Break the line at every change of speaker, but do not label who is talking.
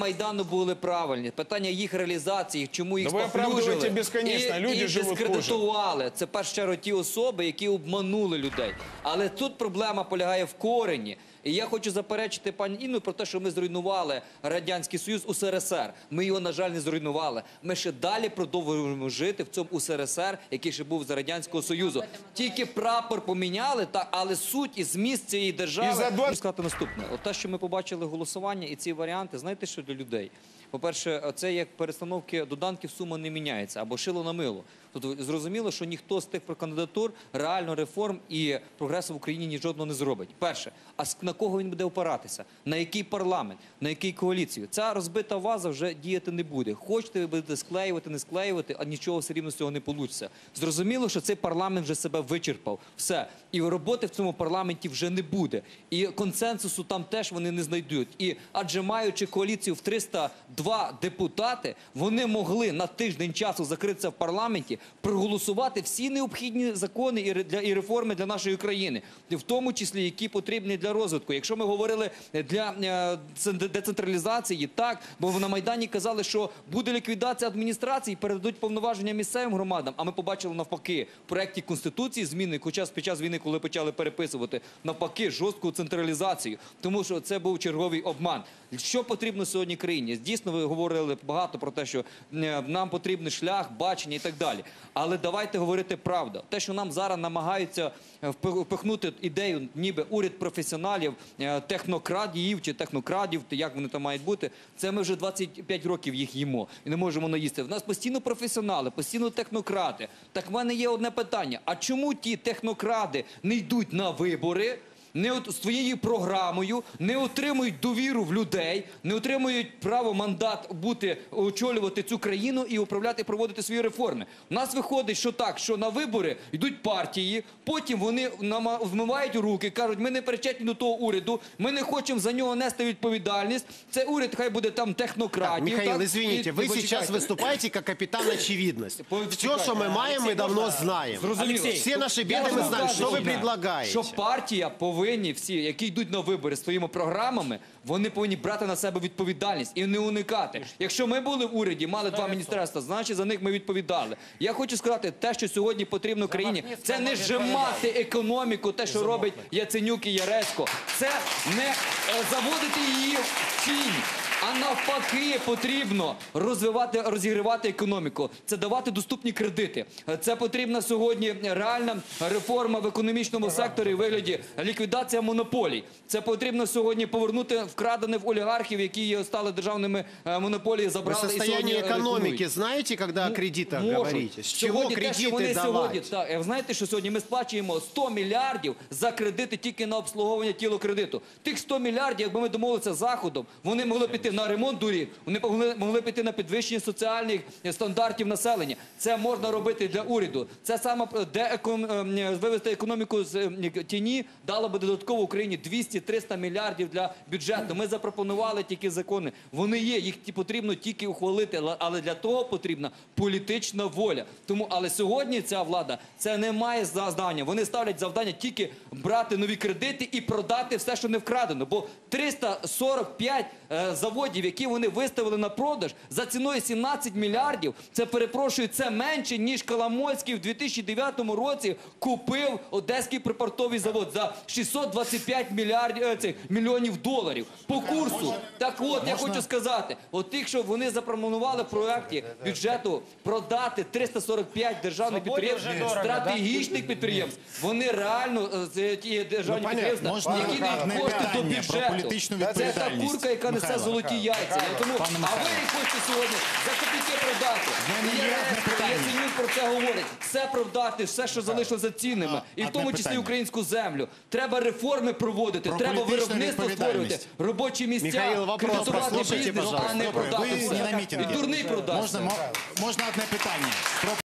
майдану були правильні. Питання їх реалізації, чому їх
Да ви
споплюжили
безконечно.
і,
Люди
і
живуть
дискредитували. Це першу чергу ті особи, які обманули людей. Але тут проблема полягає в корені. І я хочу заперечити пані Інну про те, що ми зруйнували радянський союз УСРСР. Ми його на жаль не зруйнували. Ми ще далі продовжуємо жити в цьому УСРСР, який ще був з радянського союзу. Тільки прапор поміняли, та але суть і зміст цієї держави
І за
сказати наступне. От те, що ми побачили голосування і ці варіанти, знаєте, що для людей? По-перше, це як перестановки доданків сума не міняється або шило на мило. Тобто зрозуміло, що ніхто з тих кандидатур реально реформ і прогресу в Україні ні жодного не зробить. Перше, а на кого він буде опиратися? На який парламент, на який коаліцію? Ця розбита ваза вже діяти не буде. Хочете ви будете склеювати, не склеювати, а нічого все рівно з цього не вийде. Зрозуміло, що цей парламент вже себе вичерпав. Все. І роботи в цьому парламенті вже не буде. І консенсусу там теж вони не знайдуть. І адже маючи коаліцію в 302 депутати, вони могли на тиждень часу закритися в парламенті, проголосувати всі необхідні закони і реформи для нашої країни, в тому числі які потрібні для розвитку. Якщо ми говорили для е, це- де- децентралізації, так бо на майдані казали, що буде ліквідація адміністрації, передадуть повноваження місцевим громадам. А ми побачили навпаки в проєкті конституції зміни, хоча під час війни, коли почали переписувати, навпаки жорстку централізацію, тому що це був черговий обман. Що потрібно сьогодні країні? Дійсно, ви говорили багато про те, що е, нам потрібний шлях, бачення і так далі. Але давайте говорити правду. Те, що нам зараз намагаються е, впихнути ідею, ніби уряд професіоналів, е, технокрадів чи технокрадів, як вони там мають бути, це ми вже 25 років їх їмо і не можемо наїсти. В нас постійно професіонали, постійно технократи. Так в мене є одне питання: а чому ті технокради не йдуть на вибори? не от своєю програмою не отримують довіру в людей, не отримують право мандат бути очолювати цю країну і управляти, проводити свої реформи. У нас виходить, що так, що на вибори йдуть партії, потім вони нама- вмивають руки, кажуть, ми не причетні до того уряду, ми не хочемо за нього нести відповідальність. Це уряд хай буде там технократів.
Михаил,
так?
извините,
І-
вы
почекайте.
сейчас выступаете как капитан очевидность.
Почекайте.
Все, что мы маем, мы давно знаем.
Зрозуміло.
Все наши
Я
беды мы
вам
знаем.
кажу
Что вы
одне,
предлагаете?
Що партія повинні всі, які йдуть на вибори своїми програмами, вони повинні брати на себе відповідальність і не уникати. Якщо ми були в уряді, мали два міністерства, значить за них ми відповідали. Я хочу сказати, те, що сьогодні потрібно країні, це не зжимати економіку, те, що робить Яценюк і Яресько. Це не е, заводити її. А навпаки, потрібно розвивати, розігрівати економіку. Це давати доступні кредити. Це потрібна сьогодні реальна реформа в економічному секторі у вигляді ліквідація монополій. Це потрібно сьогодні повернути вкрадене в олігархів, які стали державними е, монополії,
Вы
забрали і
состояние
сьогодні
экономики
рекламують.
знаете, когда о кредитах
Можуть.
говорите? С чего
Сьогодні те, що вони
кредиты
сьогодні,
давать?
так, е, знаєте, що сьогодні ми сплачуємо 100 мільярдів за кредити тільки на обслуговування тіло кредиту. Тих 100 мільярдів, якби ми домовилися з заходом, вони могли піти на ремонт доріг, вони могли, піти на підвищення соціальних стандартів населення. Це можна робити для уряду. Це саме е, де екон, е, вивести економіку з е, тіні дало би додатково Україні 200-300 мільярдів для бюджету. Ми запропонували тільки закони. Вони є, їх потрібно тільки ухвалити, але- для того потрібна політична воля. Тому, але сьогодні ця влада це не має завдання. Вони ставлять завдання тільки брати нові кредити і продати все, що не вкрадено. Бо 345 е, заводів, які вони виставили на продаж за ціною 17 мільярдів, це перепрошую, це менше ніж Коломойський в 2009 році купив Одеський припортовий завод за 625 мільярдів е, цих мільйонів доларів по курсу. Так от я хочу сказати, от тих, що вони запропонували в проекті бюджету продати 345 державних підприємств, стратегічних підприємств. Вони реально е, ті державні
понятно.
підприємства, які дають кошти до бюджету. Це та курка, яка несе золоті яйця. Я Тому, а ви
Михайло.
хочете сьогодні за копійки продати. І я
питання.
Яценюк про це говорить. Все продати, все, що залишилося за цінними, і в тому числі українську землю. Треба реформи проводити, треба виробництво створювати, робочі місця, кредитувати бізнес, а не продати все. І дурний продати.
Можна, одне питання?